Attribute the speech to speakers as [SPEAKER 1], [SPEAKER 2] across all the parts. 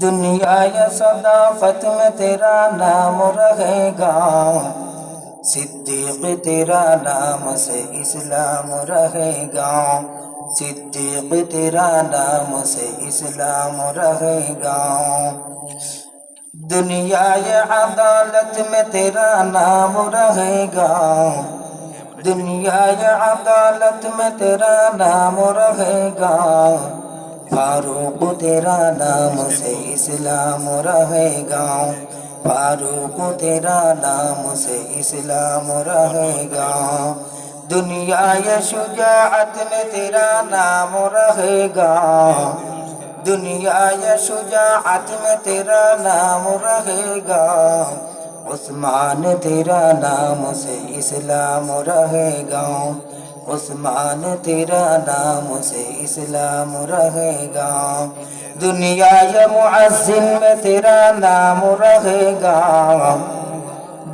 [SPEAKER 1] दुनिया या सदाकत में तेरा नाम रहेगा। सिद्दीक तेरा नाम से इस्लाम रहेगा। सिद्दीक तेरा नाम से इस्लाम रहेगा। दुनिया ये अदालत में तेरा नाम रहेगा। दुनिया ये अदालत में तेरा नाम रहेगा। फारूक तेरा नाम से इस्लाम रहेगा। फारूक तेरा नाम से इस्लाम रहेगा। दुनिया ये शुजाअत में तेरा नाम रहेगा। दुनिया या शुजाअत में तेरा नाम रहेगा। उस्मान तेरा नाम से इस्लाम रहेगा। عثمان تیرا نام سے اسلام رہے گا دنیا یا معزن میں تیرا نام رہے گا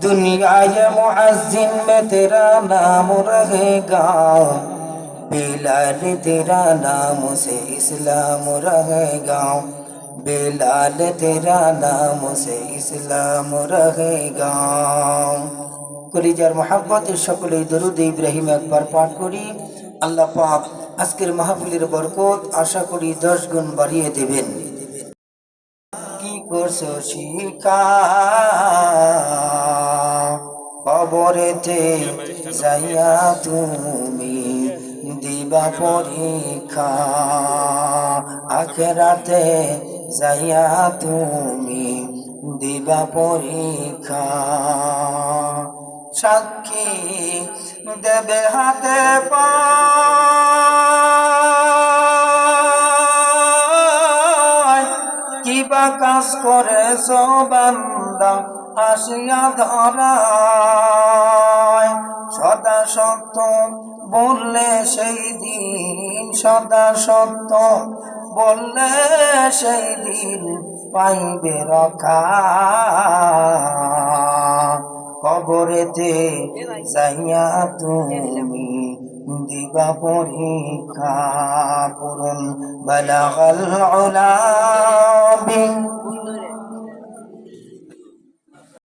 [SPEAKER 1] دنیا یا معزن میں تیرا نام رہے گا بلال تیرا نام سے اسلام رہے گا بلال تیرا نام سے اسلام رہے گا কলিজার মহাব্বত সকলেই দরুদ ইব্রাহিম একবার পাঠ করি। আল্লাহ পাক আজকের মাহফিলের বরকত আশা করি দশ গুণ বাড়িয়ে দেবেন। কি করছ কবরেতে যাইয়া তুমি দিবা পরীক্ষা। আখেরাতে যাইয়া তুমি দিবা পরীক্ষা। সাক্ষী দেবে হাতে পায় কিবা কাজ করে বান্দা আসিয়া ধরায়। সদা সত্য বললে সেই দিন, সদা সত্য বললে সেই দিন পাইবে রক্ষা। কবরেতে যাইয়া তুমি দিবা পরীক্ষা পূরণ। উলাবি